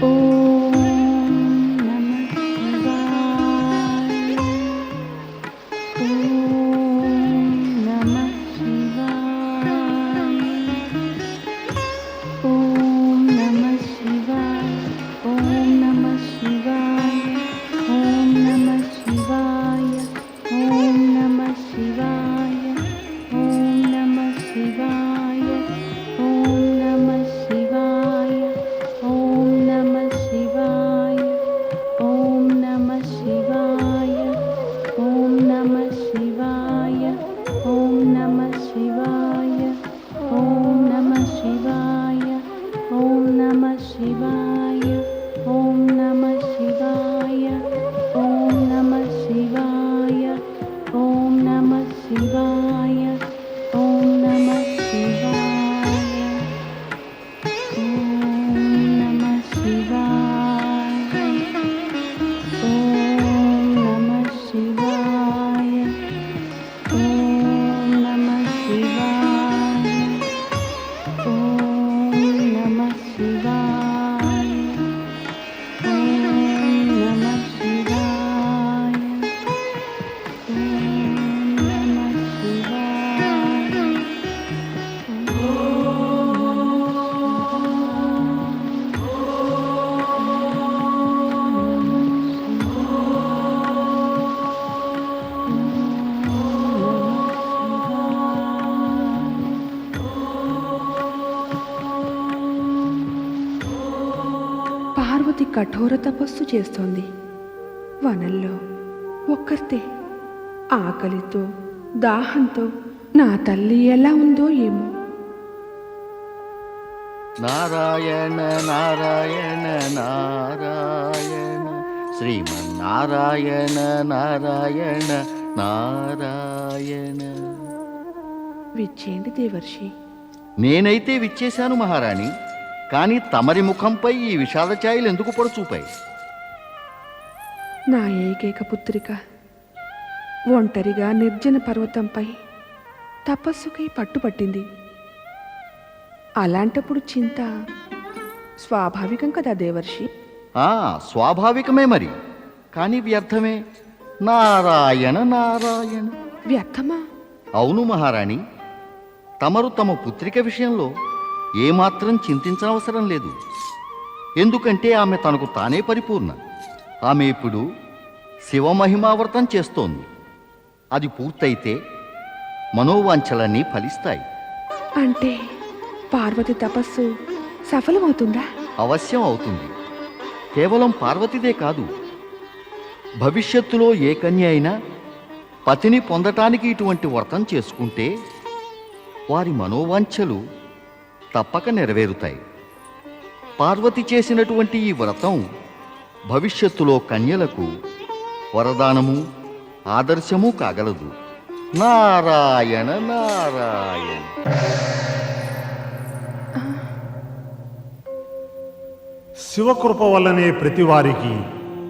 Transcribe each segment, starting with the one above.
Oh. కఠోర తపస్సు చేస్తోంది. వనంలో ఒక్కర్తే ఆకలితో దాహంతో నా తల్లి ఎలా ఉందో ఏమో. నారాయణ నారాయణ నారాయణ. శ్రీమన్నారాయణ నారాయణ నారాయణ. విచ్చేయండి దేవర్షి. నేనైతే విచ్చేశాను మహారాణి. కానీ తమరి ముఖంపై ఈ విషాద ఛాయలు ఎందుకు పొడచూపాయి? నా ఏకైక పుత్రిక ఒంటరిగా నిర్జన పర్వతంపై తపస్సుకై పట్టుపట్టింది. అలాంటప్పుడు చింత స్వాభావికం కదా దేవర్షి? ఆ స్వాభావికమే మరి. కానీ వ్యర్థమే? నారాయణ నారాయణ. వ్యర్థమా? అవును మహారాణి. తమరు తమ పుత్రిక విషయంలో ఏమాత్రం చింతించనవసరం లేదు. ఎందుకంటే ఆమె తనకు తానే పరిపూర్ణ. ఆమె ఇప్పుడు శివమహిమావ్రతం చేస్తోంది. అది పూర్తయితే మనోవాంఛలన్నీ ఫలిస్తాయి. అంటే పార్వతి తపస్సు సఫలమవుతుందా? అవశ్యం అవుతుంది. కేవలం పార్వతిదే కాదు. భవిష్యత్తులో ఏ కన్య అయినా పతిని పొందటానికి ఇటువంటి వ్రతం చేసుకుంటే వారి మనోవాంఛలు తప్పక నెరవేరుతాయి. పార్వతి చేసినటువంటి ఈ వ్రతం భవిష్యత్తులో కన్యలకు వరదానము ఆదర్శము కాగలదు. నారాయణ నారాయణ. శివకృప వల్లనే ప్రతివారికి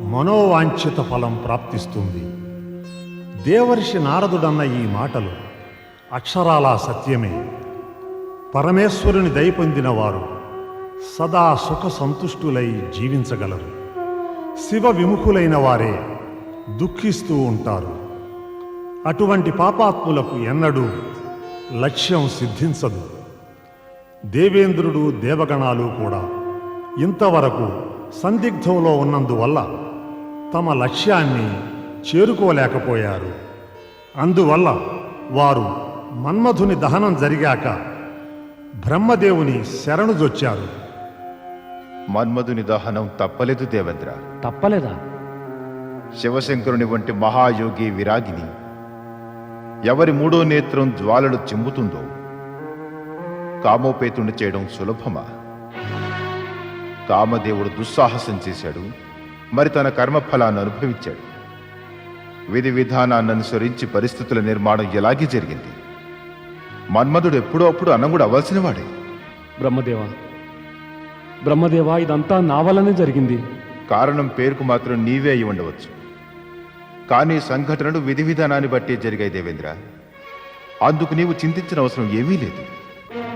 మనోవాంఛిత ఫలం ప్రాప్తిస్తుంది. దేవర్షి నారదుడన్న ఈ మాటలు అక్షరాలా సత్యమే. పరమేశ్వరుని దయ పొందినవారు సదా సుఖ సంతుష్టులై జీవించగలరు. శివ విముఖులైన వారే దుఃఖిస్తూ ఉంటారు. అటువంటి పాపాత్ములకు ఎన్నడూ లక్ష్యం సిద్ధించదు. దేవేంద్రుడు దేవగణాలు కూడా ఇంతవరకు సందిగ్ధంలో ఉన్నందువల్ల తమ లక్ష్యాన్ని చేరుకోలేకపోయారు. అందువల్ల వారు మన్మధుని దహనం జరిగాక బ్రహ్మదేవుని శరణుజొచ్చారు మన్మధుని దహనం తప్పలేదు దేవేంద్ర. తప్పలేదా? శివశంకరుని వంటి మహాయోగి విరాగిని ఎవరి మూడో నేత్రం జ్వాలలు చిమ్ముతుందో కామోపేతుణ్ణి చేయడం సులభమా? కామదేవుడు దుస్సాహసం చేశాడు మరి తన కర్మఫలాన్ని అనుభవించాడు. విధి విధానాన్ని అనుసరించి పరిస్థితుల నిర్మాణం ఎలాగే జరిగింది? మన్మధుడు ఎప్పుడో అప్పుడు అన్నగుడు అవ్వాల్సిన వాడే బ్రహ్మదేవ బ్రహ్మదేవ ఇదంతా నా వల్లనే జరిగింది. కారణం పేరుకు మాత్రం నీవే అయి ఉండవచ్చు. కానీ సంఘటనలు విధి విధానాన్ని బట్టే జరిగాయి దేవేంద్ర. అందుకు నీవు చింతించిన అవసరం ఏమీ లేదు.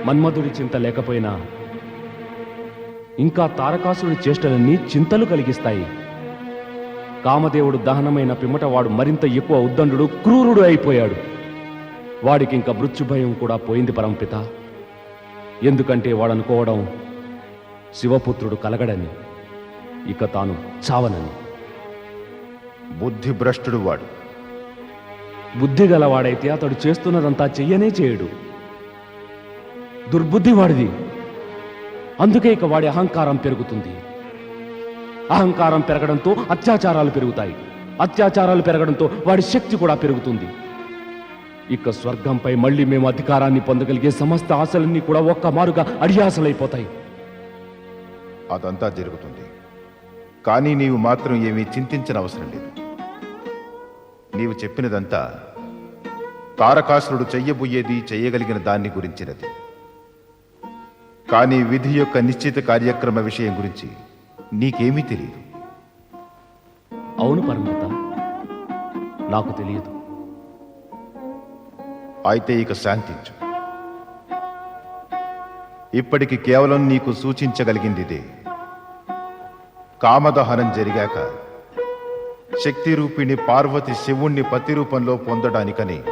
మన్మధుడి చింత లేకపోయినా ఇంకా తారకాసురుడి చేష్టలన్నీ చింతలు కలిగిస్తాయి. కామదేవుడు దహనమైన పిమ్మట వాడు మరింత ఎక్కువ ఉద్దండు క్రూరుడు అయిపోయాడు. వాడికి ఇంకా మృత్యుభయం కూడా పోయింది పరంపిత ఎందుకంటే వాడు అనుకోవడం శివపుత్రుడు కలగడని ఇక తాను చావనని. బుద్ధి భ్రష్టుడు వాడు. బుద్ధి గలవాడైతే అతడు చేస్తున్నదంతా చెయ్యనే చేయడు. దుర్బుద్ధి వాడిది. అందుకే ఇక వాడి అహంకారం పెరుగుతుంది. అహంకారం పెరగడంతో అత్యాచారాలు పెరుగుతాయి. అత్యాచారాలు పెరగడంతో వాడి శక్తి కూడా పెరుగుతుంది. ఇక స్వర్గంపై మళ్ళీ మేము అధికారాన్ని పొందగలిగే సమస్త ఆశలన్నీ కూడా ఒక్క మారుగా అడియాసలైపోతాయి. అదంతా జరుగుతుంది. కానీ నీవు మాత్రం ఏమీ చింతించిన అవసరం లేదు. నీవు చెప్పినదంతా తారకాసురుడు చెయ్యబోయేది చెయ్యగలిగిన దాన్ని గురించినది. కానీ విధి యొక్క నిశ్చిత కార్యక్రమ విషయం గురించి నీకేమీ తెలియదు అవును పరమిత నాకు తెలియదు. అయితే ఇక శాంతించు. ఇప్పటికి కేవలం నీకు సూచించగలిగింది ఇదే కామదహనం జరిగాక శక్తి రూపిణి పార్వతి శివుణ్ణి పతి రూపంలో పొందడానికని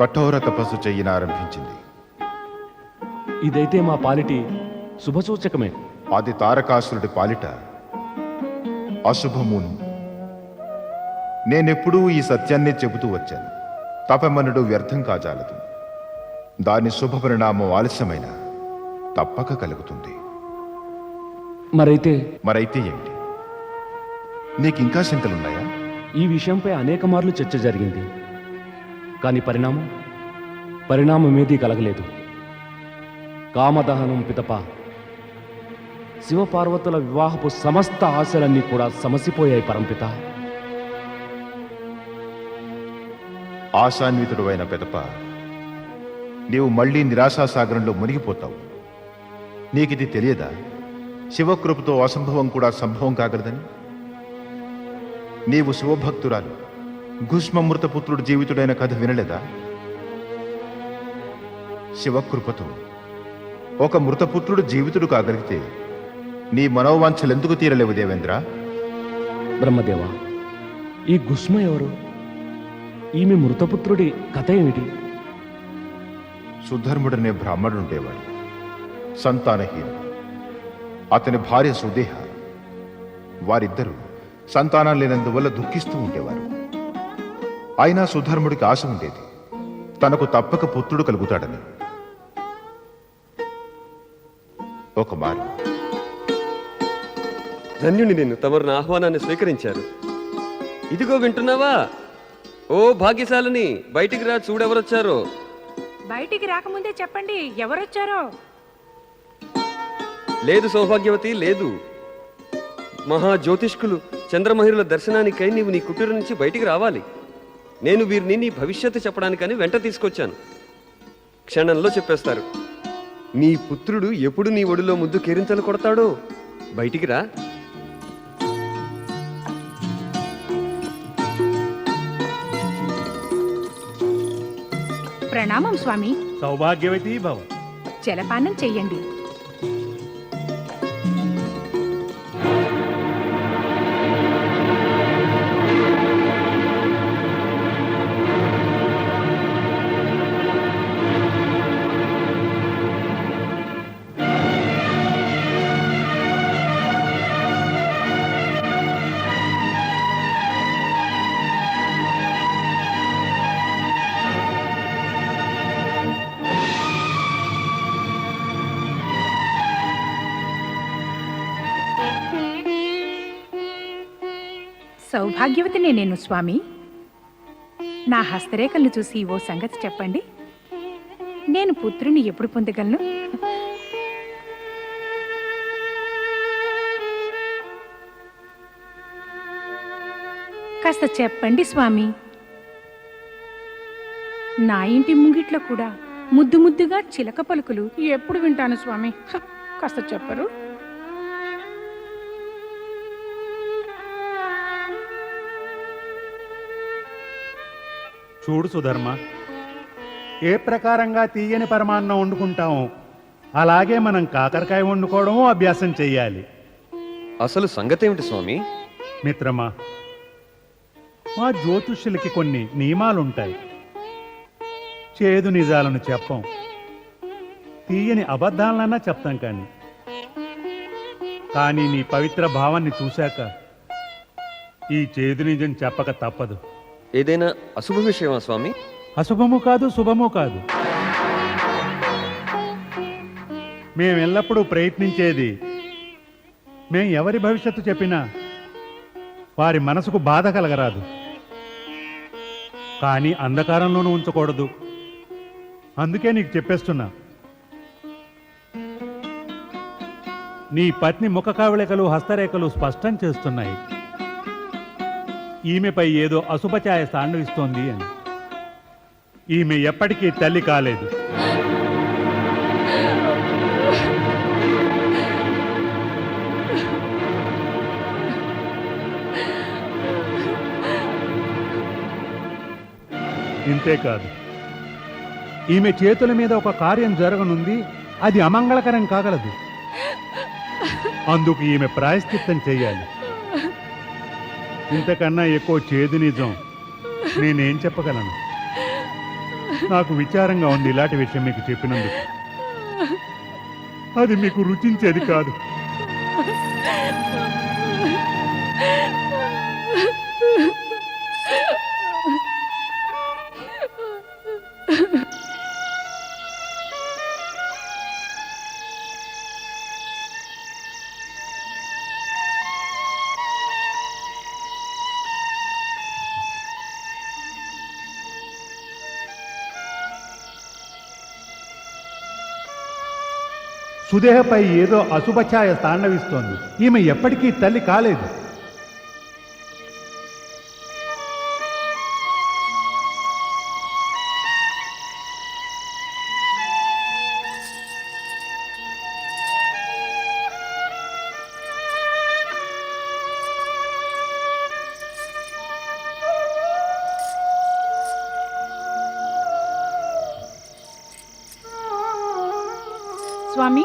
కఠోర తపస్సు చెయ్యనారంభించింది ఇదైతే మా పాలిటి శుభసూచకమే. అది తారకాసురుడి పాలిట అశుభమును. నేనెప్పుడూ ఈ సత్యాన్ని చెబుతూ వచ్చాను. తపమనుడు వ్యర్థం కాజాలదు. దాని శుభ పరిణామం ఆలస్యమైన తప్పక కలుగుతుంది. మరైతే మరైతే ఏమిటి? నీకింకా శంకలున్నాయా? ఈ విషయంపై అనేక మార్లు చర్చ జరిగింది. కానీ పరిణామం? పరిణామం ఏదీ కలగలేదు. కామదహనం పితప. శివపార్వతుల వివాహపు సమస్త ఆశలన్నీ కూడా సమసిపోయాయి పరంపిత. ఆశాన్వితుడు అయిన పెదప నీవు మళ్ళీ నిరాశాసాగరంలో మునిగిపోతావు. నీకిది తెలియదా? శివకృపతో అసంభవం కూడా సంభవం కాగలదని? నీవు శివభక్తురాలు భూష్మమృతపుత్రుడు జీవితుడైన కథ వినలేదా? శివకృపతో ఒక మృతపుత్రుడు జీవితుడు కాగలిగితే నీ మనోవాంఛలెందుకు తీరలేవు దేవేంద్ర? బ్రహ్మదేవ ఈ గుష్మ ఎవరు? ఈమె మృతపుత్రుడి కథ ఏమిటి? సుధర్ముడనే బ్రాహ్మణుడు ఉండేవాడు సంతానహీనుడు. అతని భార్య సుదేహ. వారిద్దరూ సంతానం లేనందువల్ల దుఃఖిస్తూ ఉండేవారు. అయినా సుధర్ముడికి ఆశ ఉండేది. తనకు తప్పక పుత్రుడు కలుగుతాడని. ఒక మారు. ధన్యుని నేను తమరు నా ఆహ్వానాన్ని స్వీకరించారు. ఇదిగో వింటున్నావా? ఓ భాగ్యశాలిని బయటికి రా చూడెవరొచ్చారో. బయటికి రాకముందే చెప్పండి ఎవరొచ్చారో? లేదు సౌభాగ్యవతి లేదు. మహా జ్యోతిష్కులు చంద్రమహిరుల దర్శనానికై నీవు నీ కుటీరం నుంచి బయటికి రావాలి. నేను వీరిని నీ భవిష్యత్తు చెప్పడానికని వెంట తీసుకొచ్చాను. క్షణంలో చెప్పేస్తారు నీ పుత్రుడు ఎప్పుడు నీ ఒడిలో ముద్దు కేరింతలు కొడతాడో? బయటికి రా. ప్రణామం స్వామి. సౌభాగ్యవతి భవ. జలపానం చెయ్యండి. సౌభాగ్యవతినే నేను స్వామి. నా హస్తరేఖలను చూసి ఓ సంగతి చెప్పండి. నేను పుత్రుని ఎప్పుడు పొందగలను? కాస్త చెప్పండి స్వామి. నా ఇంటి ముంగిట్లో కూడా ముద్దు ముద్దుగా చిలక పలుకులు ఎప్పుడు వింటాను స్వామి. కాస్త చెప్పరు. చూడు సుధర్మ ఏ ప్రకారంగా తీయని పరమాన్నం వండుకుంటామో అలాగే మనం కాకరకాయ వండుకోవడము అభ్యాసం చెయ్యాలి. అసలు సంగతేమిటి స్వామి? మిత్రమా మా జ్యోతిష్యులకి కొన్ని నియమాలుంటాయి. చేదు నిజాలను చెప్పం. తీయని అబద్ధాలన్నా చెప్తాం కానీ. కానీ నీ పవిత్ర భావాన్ని చూశాక ఈ చేదు నిజం చెప్పక తప్పదు. ఏదైనా అశుభ విషయమా స్వామి? అశుభము కాదు శుభము కాదు. మేము ఎల్లప్పుడూ ప్రయత్నించేది మేము ఎవరి భవిష్యత్తు చెప్పినా వారి మనసుకు బాధ కలగరాదు. కానీ అంధకారంలోనూ ఉంచకూడదు. అందుకే నీకు చెప్పేస్తున్నా. నీ పత్ని ముఖ కవళికలు హస్తరేఖలు స్పష్టం చేస్తున్నాయి. ఈమెపై ఏదో అశుభఛాయ తాండవిస్తోంది అని. ఈమె ఎప్పటికీ తల్లి కాలేదు. ఇంతేకాదు ఈమె చేతుల మీద ఒక కార్యం జరగనుంది అది అమంగళకరం కాగలదు. అందుకు ఈమె ప్రాయశ్చిత్తం చేయాలి. ఇంతకన్నా ఎక్కువ చేదు నిజం. నేనేం చెప్పగలను? నాకు విచారంగా ఉంది ఇలాంటి విషయం మీకు చెప్పినందుకు. అది మీకు రుచించేది కాదు. సుదేహపై ఏదో అశుభఛాయ తాండవిస్తోంది. ఈమె ఎప్పటికీ తల్లి కాలేదు. స్వామి?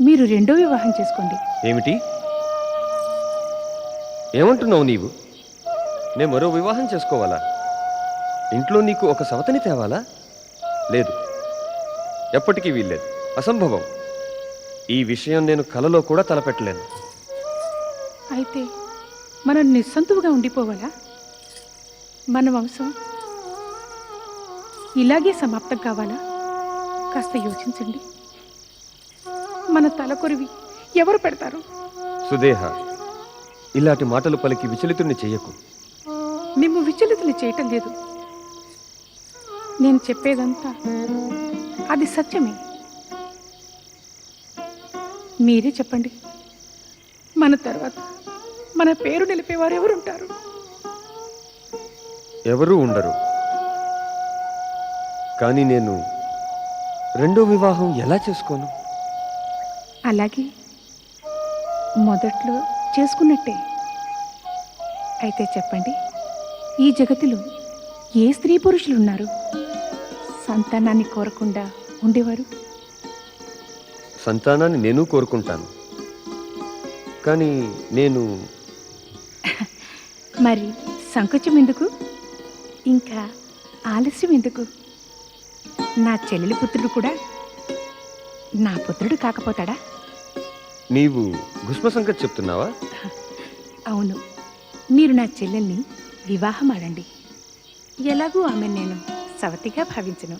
మీరు రెండో వివాహం చేసుకోండి. ఏమిటి? ఏమంటున్నావు నీవు? నేను మరో వివాహం చేసుకోవాలా? ఇంట్లో నీకు ఒక సవతిని తేవాలా? లేదు. ఎప్పటికీ వీల్లేదు. అసంభవం. ఈ విషయం నేను కలలో కూడా తలపెట్టలేను. అయితే మనం నిస్సంతువుగా ఉండిపోవాలా? మన వంశం ఇలాగే సమాప్తం కావాలా? కాస్త యోచించండి. మన తలకొరివి. ఎవరు పెడతారు? సుదేహ ఇలాంటి మాటలు పలికి విచలితుణ్ణి చెయ్యకు. మేము విచలితులు చేయటం లేదు. నేను చెప్పేదంతా అది సత్యమే. మీరే చెప్పండి. మన తర్వాత మన పేరు నిలిపేవారు ఎవరుంటారు? ఎవరూ ఉండరు. కానీ నేను రెండో వివాహం ఎలా చేసుకోను? అలాగే మొదట్లో చేసుకున్నట్టే. అయితే చెప్పండి ఈ జగతిలో ఏ స్త్రీ పురుషులు ఉన్నారు సంతానాన్ని కోరకుండా ఉండేవారు? సంతానాన్ని నేను కోరుకుంటాను. కానీ నేను మరి సంకోచం ఎందుకు? ఇంకా ఆలస్యం ఎందుకు? నా చెల్లెలి పుత్రుడు కూడా నా పుత్రుడు కాకపోతాడా? నీవు గుష్మ సంగతి చెప్తున్నావా? అవును. మీరు నా చెల్లెల్ని వివాహం ఆడండి. ఎలాగూ ఆమె నేను సవతిగా భావించను.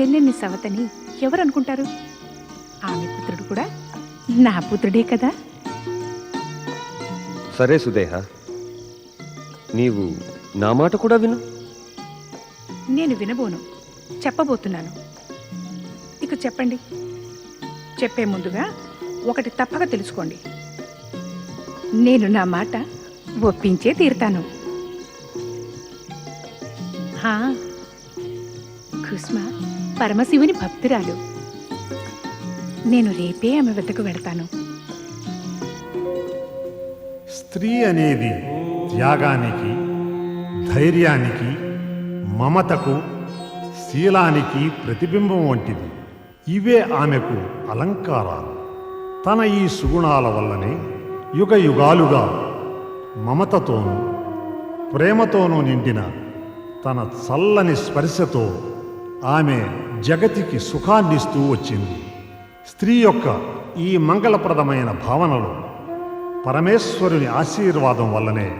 చెల్లెల్ని సవతని ఎవరు అనుకుంటారు? ఆమె పుత్రుడు కూడా నా పుత్రుడే కదా? సరే సుదేహ నీవు నా మాట కూడా విను. నేను వినబోను. చెప్పబోతున్నాను. చెప్పండి. చెప్పే ముందుగా ఒకటి తప్పక తెలుసుకోండి. నేను నా మాట ఒప్పించే తీరుతాను. కుస్మ పరమశివుని భక్తురాలు. నేను రేపే ఆమె వద్దకు వెడతాను స్త్రీ అనేది త్యాగానికి ధైర్యానికి మమతకు శీలానికి ప్రతిబింబం వంటిది. ఇవే ఆమెకు అలంకారాలు. తన ఈ సుగుణాల వల్లనే యుగ యుగాలుగా మమతతోనూ ప్రేమతోనూ నిండిన తన చల్లని స్పర్శతో ఆమె జగతికి సుఖాన్నిస్తూ వచ్చింది. స్త్రీ యొక్క ఈ మంగళప్రదమైన భావనలు పరమేశ్వరుని ఆశీర్వాదం వల్లనే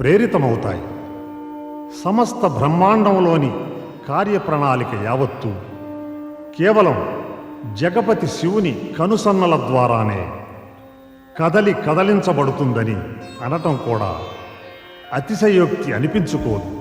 ప్రేరితమవుతాయి. సమస్త బ్రహ్మాండంలోని కార్యప్రణాళిక యావత్తు కేవలం జగపతి శివుని కనుసన్నల ద్వారానే. కదలి కదలించబడుతుందని అనటం కూడా అతిశయోక్తి అనిపించుకోదు.